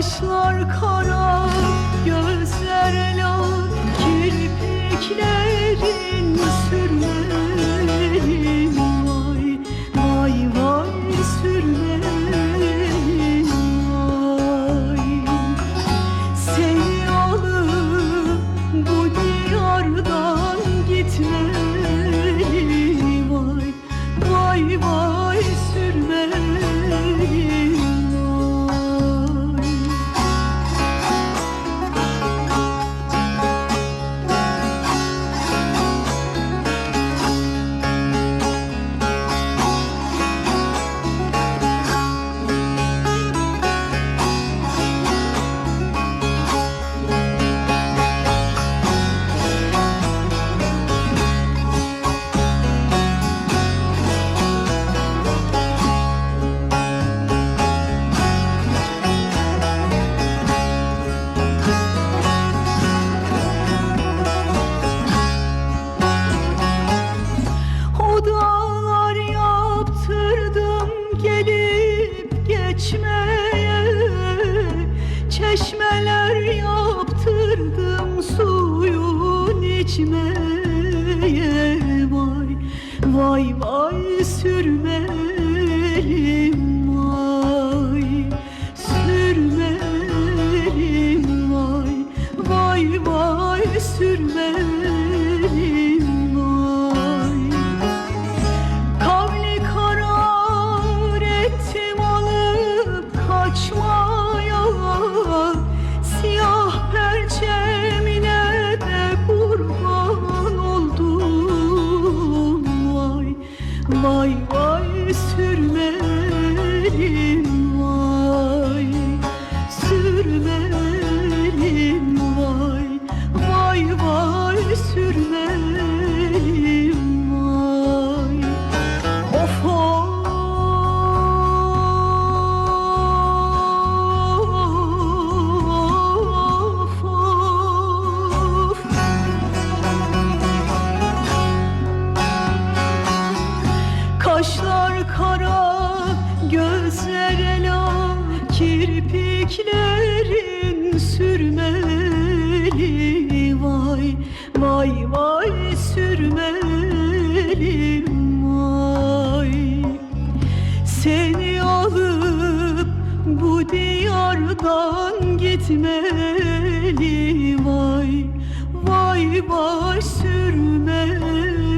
kaşlar kara içmeye Vay vay vay sürmelim Kar kara gözlere la Kirpiklerin sürmeli. Vay vay vay sürmeli vay. Seni alıp bu diyardan gitmeli. Vay vay vay sürmeli.